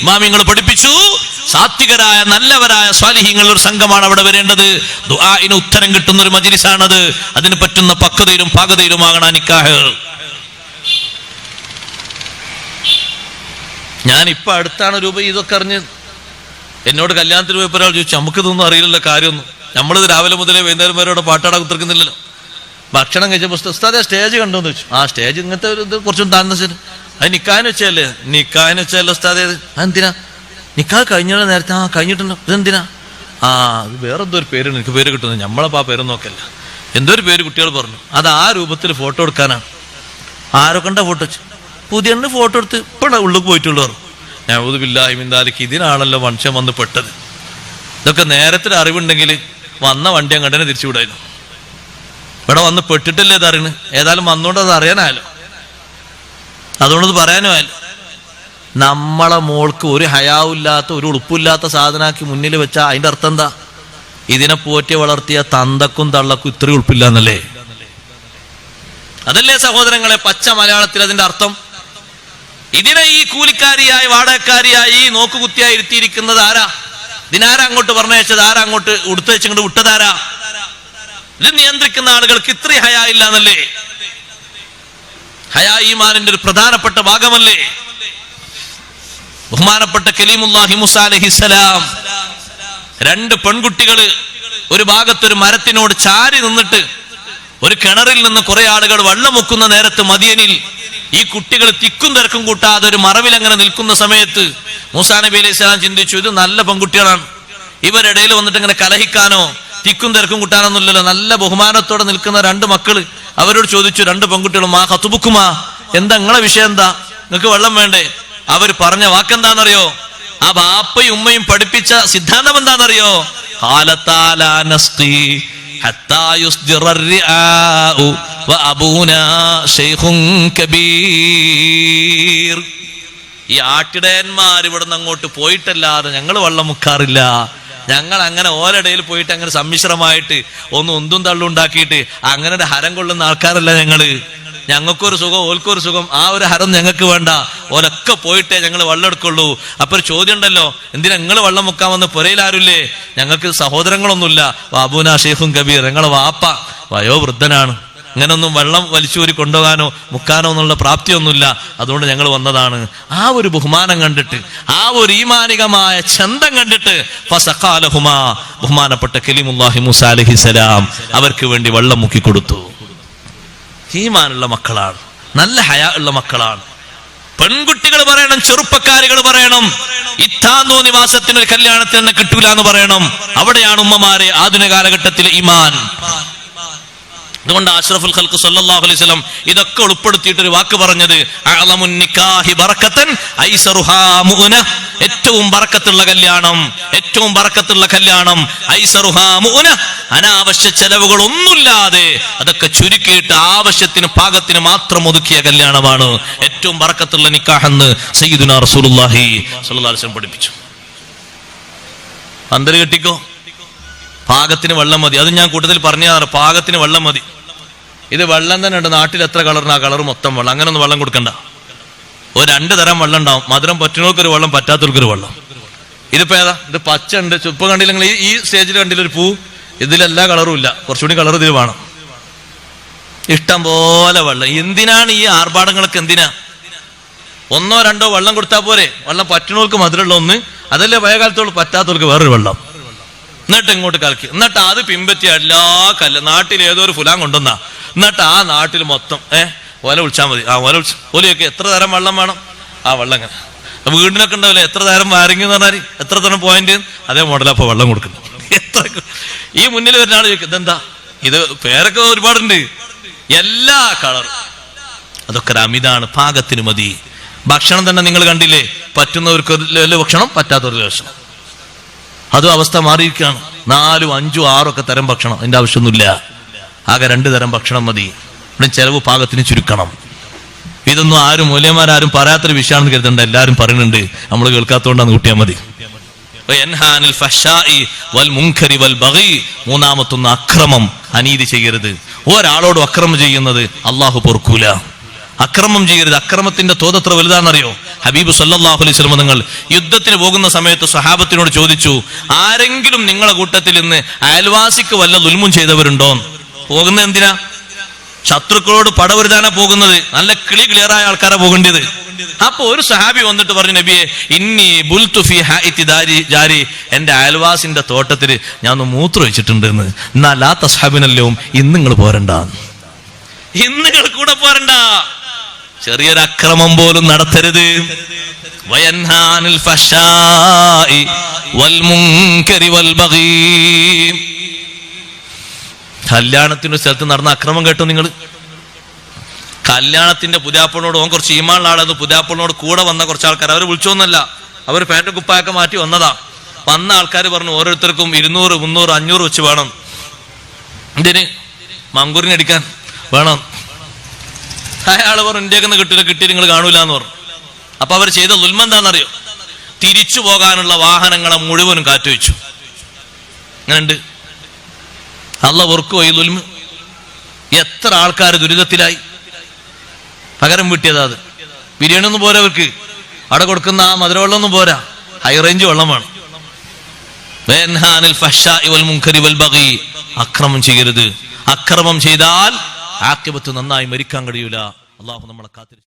ഇമാമിങ്ങൾ പഠിപ്പിച്ചു. സാത്വികരായ നല്ലവരായ സ്വാലിഹ്യങ്ങൾ ഒരു സംഘമാണ് അവിടെ വരേണ്ടത്. ദുആഇന് ഉത്തരം കിട്ടുന്ന ഒരു മജിലിസാണത്. അതിന് പറ്റുന്ന പക്വതയിലും പാകതയിലുമാകണം നിക്കാഹ് ഞാൻ ഇപ്പൊ അടുത്താണ് രൂപ ഇതൊക്കെ അറിഞ്ഞ് എന്നോട് കല്യാണത്തിന് പോയപ്പോൾ ഒരാൾ ചോദിച്ചു നമുക്കിതൊന്നും അറിയില്ലല്ലോ കാര്യമൊന്നും. നമ്മൾ രാവിലെ മുതലേ വൈകുന്നേരം വരെ അവിടെ പാട്ടാടാൻ കുത്തിർക്കുന്നില്ലല്ലോ. ഭക്ഷണം കഴിച്ചപ്പോൾ ഉസ്താദെ സ്റ്റേജ് കണ്ടോന്ന് ചോദിച്ചു. ആ സ്റ്റേജ് ഇങ്ങനത്തെ ഒരു ഇത് കുറച്ചും താഴ്ന്ന അത് നിക്കാന്ന് വെച്ചല്ലേ നിക്കാന്ന് വെച്ചല്ലോ ഉസ്താദെ എന്തിനാ? നിക്കാ കഴിഞ്ഞാൽ നേരത്തെ ആ കഴിഞ്ഞിട്ടുണ്ടോ ഇതെന്തിനാ ആ അത് വേറെ എന്തോ ഒരു പേരുണ്ട്. എനിക്ക് പേര് കിട്ടുന്നത് നമ്മളപ്പോ ആ പേര് നോക്കല്ല. എന്തോ ഒരു പേര് കുട്ടികൾ പറഞ്ഞു. അത് ആ രൂപത്തിൽ ഫോട്ടോ എടുക്കാനാണ്. ആരൊക്കെ കണ്ട ഫോട്ടോ വെച്ചു? പുതിയ ഫോട്ടോ എടുത്ത് ഇപ്പോഴാണ് ഉള്ളിൽ പോയിട്ടുള്ളൂ ഞാൻ ബില്ലാഹിമിന്ദാലിക്ക് ഇതിനാണല്ലോ മനുഷ്യൻ വന്ന് പെട്ടത്. ഇതൊക്കെ നേരത്തെ അറിവുണ്ടെങ്കിൽ വന്ന വണ്ടി അങ്ങോട്ടനെ തന്നെ തിരിച്ചുവിടായിരുന്നു ഇവിടെ വന്ന് പെട്ടിട്ടല്ലേ ഇത് അറിയണ്? ഏതായാലും വന്നുകൊണ്ട് അത് അറിയാനായാലോ അതുകൊണ്ടത് പറയാനും ആയാലും നമ്മളെ മോൾക്ക് ഒരു ഹയാവില്ലാത്ത ഒരു ഉളുപ്പില്ലാത്ത സാധനമാക്കി മുന്നിൽ വെച്ചാൽ അതിന്റെ അർത്ഥം എന്താ? ഇതിനെ പോറ്റി വളർത്തിയ തന്തക്കും തള്ളക്കും ഇത്രയും ഉളുപ്പില്ല എന്നല്ലേ? അതല്ലേ സഹോദരങ്ങളെ പച്ച മലയാളത്തിൽ അതിന്റെ അർത്ഥം? ഇതിനെ ഈ കൂലിക്കാരിയായി വാടകക്കാരിയായി ഈ നോക്കുകുത്തിയായി ഇരുത്തിയിരിക്കുന്നത് ആരാ? ഇതിനാരാ അങ്ങോട്ട് പറഞ്ഞയച്ചത് ആരാ അങ്ങോട്ട് ഉടുത്തു വെച്ചങ്ങോട്ട് വിട്ടതാരാ ഇത് നിയന്ത്രിക്കുന്ന ആളുകൾക്ക് ഇത്രയും ഹയാ ഇല്ല എന്നല്ലേ? ഹയാ ഈമാനിന്റെ ഒരു പ്രധാനപ്പെട്ട ഭാഗമല്ലേ? ബഹുമാനപ്പെട്ട കലീമുല്ലാഹി മുസ രണ്ട് പെൺകുട്ടികൾ ഒരു ഭാഗത്തൊരു മരത്തിനോട് ചാരി നിന്നിട്ട് ഒരു കിണറിൽ നിന്ന് കുറെ ആളുകൾ വെള്ളം മുക്കുന്ന നേരത്ത് മദിയനിൽ ഈ കുട്ടികൾ തിക്കും തിരക്കും കൂട്ടാതെ ഒരു മറവിൽ അങ്ങനെ നിൽക്കുന്ന സമയത്ത് മൂസാ നബി അലൈഹി സ്വലാം ചിന്തിച്ചു ഇത് നല്ല പെൺകുട്ടികളാണ്. ഇവരിടയിൽ വന്നിട്ട് ഇങ്ങനെ കലഹിക്കാനോ തിക്കും തിരക്കും കൂട്ടാനൊന്നുമില്ലല്ലോ. നല്ല ബഹുമാനത്തോടെ നിൽക്കുന്ന രണ്ട് മക്കൾ അവരോട് ചോദിച്ചു രണ്ട് പെൺകുട്ടികളും ആ കത്തുബുക്കുമാ എന്താ നിങ്ങളെ വിഷയം എന്താ? നിങ്ങൾക്ക് വെള്ളം വേണ്ടേ? അവർ പറഞ്ഞ വാക്കെന്താണെന്നറിയോ? ആ ബാപ്പയും ഉമ്മയും പഠിപ്പിച്ച സിദ്ധാന്തം എന്താണെന്നറിയോ? ഈ ആട്ടിടയന്മാർ ഇവിടുന്ന് അങ്ങോട്ട് പോയിട്ടല്ലാതെ ഞങ്ങൾ വെള്ളം മുക്കാറില്ല. ഞങ്ങൾ അങ്ങനെ ഓരടയിൽ പോയിട്ട് അങ്ങനെ സമ്മിശ്രമായിട്ട് ഒന്ന് ഒന്തും തള്ളും ഉണ്ടാക്കിയിട്ട് അങ്ങനെ ഹരം കൊള്ളുന്ന ആൾക്കാരല്ല ഞങ്ങൾ. ഞങ്ങൾക്കൊരു സുഖം ഓൽക്കൊരു സുഖം. ആ ഒരു ഹരം ഞങ്ങൾക്ക് വേണ്ട. ഓലൊക്കെ പോയിട്ടേ ഞങ്ങൾ വെള്ളം എടുക്കുള്ളൂ. അപ്പൊ ഒരു ചോദ്യം ഉണ്ടല്ലോ? എന്തിനാ നിങ്ങൾ വള്ളം മുക്കാൻ വന്ന് പുരയിൽ ആരുമില്ലേ ഞങ്ങൾക്ക് സഹോദരങ്ങളൊന്നുമില്ല. ബാബുന ഷെയ്ഖും കബീർ. ഞങ്ങളെ വാപ്പ വയോവൃദ്ധനാണ്. ഇങ്ങനൊന്നും വെള്ളം വലിച്ചൂരി കൊണ്ടുപോകാനോ മുക്കാനോ എന്നുള്ള പ്രാപ്തിയൊന്നുമില്ല. അതുകൊണ്ട് ഞങ്ങൾ വന്നതാണ്. ആ ഒരു ബഹുമാനം കണ്ടിട്ട് ആ ഒരു ഈമാനികമായ ചന്തം കണ്ടിട്ട് ഫസഖാലഹുമാ ബഹുമാനപ്പെട്ട കലിമുല്ലാഹി മുസ അലഹിസലാം അവർക്ക് വേണ്ടി വെള്ളം മുക്കി കൊടുത്തു. ഈമാനുള്ള മക്കളാണ്. നല്ല ഹയാ ഉള്ള മക്കളാണ്. പെൺകുട്ടികൾ പറയണം ചെറുപ്പക്കാരികൾ പറയണം ഇത്താന്തോ നിവാസത്തിന് ഒരു കല്യാണത്തിന് കിട്ടൂല എന്ന് പറയണം. അവിടെയാണ് ഉമ്മമാരെ ആധുനിക കാലഘട്ടത്തിലെ ഈമാൻ. അതുകൊണ്ട് അഷ്റഫുൽ ഖൽക്ക് സല്ലല്ലാഹു അലൈഹി വസല്ലം ഇതൊക്കെ ഉൾപ്പെടുത്തിയിട്ട് ഒരു വാക്ക് പറഞ്ഞത് നിക്കാഹി ഐസറുഹാ ഏറ്റവും ബറക്കത്തുള്ള കല്യാണം ഏറ്റവും ബറക്കത്തുള്ള കല്യാണം ഐസറുഹാ മുഅന അനാവശ്യ ചെലവുകൾ ഒന്നുമില്ലാതെ അതൊക്കെ ചുരുക്കിയിട്ട് ആവശ്യത്തിന് പാകത്തിന് മാത്രം ഒതുക്കിയ കല്യാണമാണ് ഏറ്റവും ബറക്കത്തുള്ള നിക്കാഹെന്ന് സയ്യിദുനാ റസൂലുള്ളാഹി സ്വല്ലല്ലാഹു അലൈഹി വസല്ലം പഠിപ്പിച്ചു. അന്തര് കെട്ടിക്കോ? പാകത്തിന് വെള്ളം മതി. അത് ഞാൻ കൂട്ടത്തിൽ പറഞ്ഞതാണ്. പാകത്തിന് വെള്ളം മതി. ഇത് വെള്ളം തന്നെ ഉണ്ട്. നാട്ടിൽ എത്ര കളറിന് ആ കളർ മൊത്തം വെള്ളം. അങ്ങനെ ഒന്നും വെള്ളം കൊടുക്കണ്ട. ഒരു രണ്ട് തരം വെള്ളം ഉണ്ടാവും. മധുരം പറ്റുന്നവർക്കൊരു വെള്ളം പറ്റാത്തവർക്കൊരു വെള്ളം. ഇതിപ്പോ ഏതാ? ഇത് പച്ച ഉണ്ട്. ചുപ്പ് കണ്ടില്ലെങ്കിൽ ഈ സ്റ്റേജിൽ കണ്ടില്ല ഒരു പൂ? ഇതിലെല്ലാ കളറും ഇല്ല. കുറച്ചുകൂടി കളർ ഇതിൽ വേണം. ഇഷ്ടം പോലെ വെള്ളം. എന്തിനാണ് ഈ ആർഭാടങ്ങളൊക്കെ എന്തിനാ? ഒന്നോ രണ്ടോ വെള്ളം കൊടുത്താൽ പോരെ. വെള്ളം പറ്റുന്നവർക്ക് മധുരമുള്ള ഒന്ന്. അതല്ലേ പഴയകാലത്തോട് പറ്റാത്തവർക്ക് വേറൊരു വെള്ളം. എന്നിട്ട് ഇങ്ങോട്ട് കലക്കി. എന്നിട്ട് അത് പിമ്പറ്റിയ എല്ലാ കല്ല് നാട്ടിൽ ഏതോ ഒരു ഫുലാൻ കൊണ്ടുവന്നാ. എന്നിട്ട് ആ നാട്ടിൽ മൊത്തം ഏ ഓല വിളിച്ചാൽ മതി. ആ ഓല വിളിച്ചു ഓലയൊക്കെ എത്ര തരം വെള്ളം വേണം? ആ വെള്ളം ഇങ്ങനെ. വീടിനൊക്കെ ഉണ്ടാവില്ലേ എത്ര തരം വാരങ്ങി എന്ന് പറഞ്ഞാൽ എത്ര തരം പോയിന്റ് അതേ മോഡലാ വെള്ളം കൊടുക്കുന്നു എത്ര ഈ മുന്നിൽ വരുന്ന ചോദിക്കും ഇതെന്താ? ഇത് പേരൊക്കെ ഒരുപാടുണ്ട്. എല്ലാ കളർ അതൊക്കെ ഒരു അമിതാണ് പാകത്തിന് മതി. ഭക്ഷണം തന്നെ നിങ്ങൾ കണ്ടില്ലേ? പറ്റുന്നവർക്ക് ഭക്ഷണം പറ്റാത്തവർക്ക് ഭക്ഷണം അതും അവസ്ഥ മാറിയിരിക്കുകയാണ്. നാലും അഞ്ചും ആറും ഒക്കെ തരം ഭക്ഷണം. അതിന്റെ ആവശ്യമൊന്നുമില്ല. ആകെ രണ്ട് തരം ഭക്ഷണം മതി. ഇവിടെ ചെലവ് പാകത്തിന് ചുരുക്കണം. ഇതൊന്നും ആരും മൂല്യന്മാരും പറയാത്തൊരു വിഷയമാണെന്ന് കരുതണ്ട. എല്ലാവരും പറയുന്നുണ്ട്. നമ്മൾ കേൾക്കാത്തതുകൊണ്ടാണ് കൂട്ടിയാൽ മതി. മൂന്നാമത്തൊന്ന് അക്രമം. അനീതി ചെയ്യരുത്. ഒരാളോടും അക്രമം ചെയ്യുന്നത് അള്ളാഹു പൊറുക്കൂല. അക്രമം ചെയ്യരുത്. അക്രമത്തിന്റെ തോതത്ര വലുതാണെന്നറിയോ? ഹബീബ് സല്ലല്ലാഹു അലൈഹി വസല്ലം നിങ്ങൾ യുദ്ധത്തിന് പോകുന്ന സമയത്ത് സഹാബത്തിനോട് ചോദിച്ചു ആരെങ്കിലും നിങ്ങളെ കൂട്ടത്തിൽ ഇന്ന് അയൽവാസിക്ക് വല്ല ദുൽമും ചെയ്തവരുണ്ടോ? പോകുന്നത് എന്തിനാ? ശത്രുക്കളോട് പടവരുതാനാ പോകുന്നത്. നല്ല കിളി ക്ലിയറായ ആൾക്കാരാ പോകേണ്ടത്. അപ്പൊ ഒരു സഹാബി വന്നിട്ട് പറഞ്ഞു നബിയെ ഇന്നി ബുൽതു ഹാരി ജാരി എന്റെ അയൽവാസിന്റെ തോട്ടത്തിൽ ഞാൻ ഒന്ന് മൂത്ര വെച്ചിട്ടുണ്ട് എന്ന്. എന്നാൽ ആ തസ്ഹാബിനല്ലോ ഇന്ന് നിങ്ങൾ പോരണ്ട. ഇന്ന് നിങ്ങൾ കൂടെ പോരണ്ട. ചെറിയൊരു അക്രമം പോലും നടത്തരുത്. വയൻഹാനിൽ വൽ വൽ സ്ഥലത്ത് നടന്ന അക്രമം കേട്ടോ നിങ്ങൾ. കല്യാണത്തിന്റെ പുതിയാപ്പളിനോട് ഓൻ കുറച്ച് ഈമാനുള്ള ആളെന്ന് കൂടെ വന്ന കുറച്ച് ആൾക്കാർ അവർ വിളിച്ചോന്നല്ല അവർ പാന്റും കുപ്പായൊക്കെ മാറ്റി വന്നതാ. വന്ന ആൾക്കാർ പറഞ്ഞു ഓരോരുത്തർക്കും ഇരുന്നൂറ് മുന്നൂറ് അഞ്ഞൂറ് വെച്ച് വേണം. എന്തിന്? മങ്കൂറിനടിക്കാൻ വേണം. അയാൾ പറഞ്ഞു ഇന്ത്യയ്ക്ക് കിട്ടില്ല കിട്ടി നിങ്ങൾ കാണൂല എന്ന് പറഞ്ഞു. അപ്പൊ അവർ ചെയ്ത ദുൽമ എന്താണെന്നറിയോ തിരിച്ചു പോകാനുള്ള വാഹനങ്ങളെ മുഴുവനും കാറ്റുവെച്ചു. അങ്ങനെയുണ്ട് അള്ള വെറുക്കുമോ ഈ ദുൽമ എത്ര ആൾക്കാർ ദുരിതത്തിലായി. പകരം വീട്ടിയതാ അത്. ബിരിയാണി ഒന്നും പോരാ അവർക്ക്. അവിടെ കൊടുക്കുന്ന ആ മധുരവെള്ളമൊന്നും പോരാ. ഹൈ റേഞ്ച് വെള്ളമാണ്. അക്രമം ചെയ്യരുത്. അക്രമം ചെയ്താൽ ആക്കിബത്ത് നന്നായി മരിക്കാൻ കഴിയൂല. അള്ളാഹു നമ്മളെ കാത്തിരി